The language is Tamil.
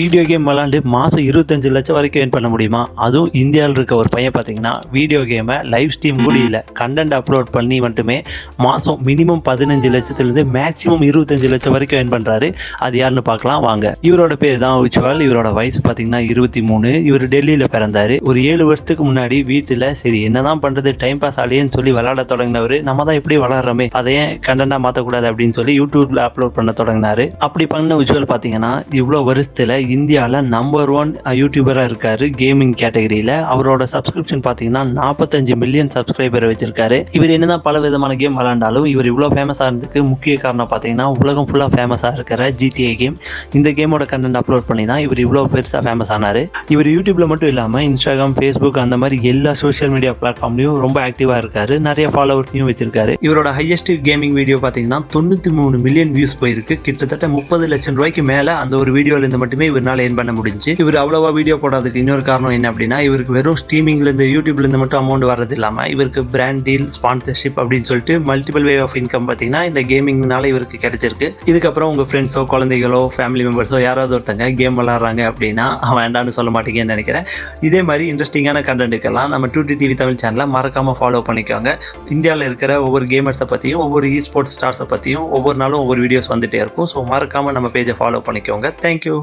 வீடியோ கேம் விளாண்டு மாதம் இருபத்தஞ்சு லட்சம் வரைக்கும் ஏர்ன் பண்ண முடியுமா? அதுவும் இந்தியாவில் இருக்க ஒரு பையன் பார்த்தீங்கன்னா வீடியோ கேமை லைவ் ஸ்ட்ரீம் கூட இல்லை. கண்டென்ட் அப்லோட் பண்ணி மட்டுமே மாதம் மினிமம் பதினஞ்சு லட்சத்துலேருந்து மேக்ஸிமம் இருபத்தஞ்சு லட்சம் வரைக்கும் ஏர்ன் பண்ணுறாரு அது யாருன்னு பார்க்கலாம். வாங்க. இவரோட பேர் தான் உச்சுவால் இவரோட வயசு பார்த்தீங்கன்னா இருபத்தி மூணு. இவர் டெல்லியில் பிறந்தாரு. ஒரு ஏழு வருஷத்துக்கு முன்னாடி வீட்டில் சரி என்னதான் பண்ணுறது டைம் பாஸ் ஆலையேன்னு சொல்லி விளாட தொடங்கினவர். நம்ம தான் எப்படி வளர்றோமே அதை ஏன் கண்டென்ட்டாக மாற்றக்கூடாது அப்படின்னு சொல்லி யூடியூப்ல அப்லோட் பண்ண தொடங்கினாரு. அப்படி பண்ண உச்சுவல் பார்த்தீங்கன்னா இவ்வளோ வருஷத்தில் இந்தியாவில் நம்பர் ஒன் யூடியூபராக இருக்காரு கேமிங் கேட்டகரியில் அவரோட சப்ஸ்கிரிப்ஷன் பார்த்தீங்கன்னா நாற்பத்தஞ்சு மில்லியன் சப்ஸ்கிரைபர் வச்சிருக்காரு. இவர் என்னதான் பல விதமான கேம் விளாண்டாலும் இவர் இவ்வளோ ஃபேமஸ் ஆகிறதுக்கு முக்கிய காரணம் பார்த்தீங்கன்னா உலகம் ஃபுல்லாக ஃபேமஸாக இருக்கிற ஜிடிஏ கேம் இந்த கேமோட கண்டென்ட் அப்லோட் பண்ணி தான் இவர் இவ்வளோ பெருசாக ஃபேமஸ் ஆனார். இவர் யூடியூப்ல மட்டும் இல்லாமல் இன்ஸ்டாகிராம் ஃபேஸ்புக் அந்த மாதிரி எல்லா சோஷியல் மீடியா பிளாட்ஃபார்ம்லையும் ரொம்ப ஆக்டிவாக இருக்காரு. நிறைய ஃபாலோவர்ஸையும் வச்சிருக்காரு. இவரோட ஹையஸ்ட் கேமிங் வீடியோ பார்த்தீங்கன்னா தொண்ணூற்றி மூணு மில்லியன் வியூஸ் போயிருக்கு. கிட்டத்தட்ட முப்பது லட்சம் ரூபாய்க்கு மேலே அந்த ஒரு வீடியோவில் இருந்து மட்டுமே இவரால் ஏன் பண்ண முடிஞ்சு. இவர் அவ்வளோவா வீடியோ போடாததுக்கு இன்னொரு காரணம் என்ன அப்படின்னா இவருக்கு வெறும் ஸ்ட்ரீமிங்லேருந்து யூடியூப்லேருந்து மட்டும் அமௌண்ட் வர்றது இல்லாமல் இவருக்கு பிராண்ட் டீல் ஸ்பான்சர்ஷிப் அப்படின்னு சொல்லிட்டு மல்டிபிள் வே ஆஃப் இன்கம் பார்த்தீங்கன்னா இந்த கேமிங்னால இவருக்கு கிடைச்சிருக்கு. இதுக்கப்புறம் உங்கள் ஃப்ரெண்ட்ஸோ குழந்தைகளோ ஃபேமிலி மெம்பர்ஸோ யாராவது ஒருத்தங்க கேம் விளாட்றாங்க அப்படின்னா வேண்டாம்னு சொல்ல மாட்டீங்கன்னு நினைக்கிறேன். இதே மாதிரி இன்ட்ரெஸ்டிங்கான கண்டென்ட்டுக்கெல்லாம் நம்ம டூ டிவி தமிழ் சேனலை மறக்காமல் ஃபாலோ பண்ணிக்கோங்க. இந்தியாவில் இருக்கிற ஒவ்வொரு கேமர்ஸை பற்றியும் ஒவ்வொரு இ ஸ்போர்ட்ஸ் ஸ்டார்ஸை பற்றியும் ஒவ்வொரு நாளும் ஒவ்வொரு வீடியோஸ் வந்துட்டே இருக்கும். ஸோ மறக்காமல் நம்ம பேஜை ஃபாலோ பண்ணிக்கோங்க. தேங்க்யூ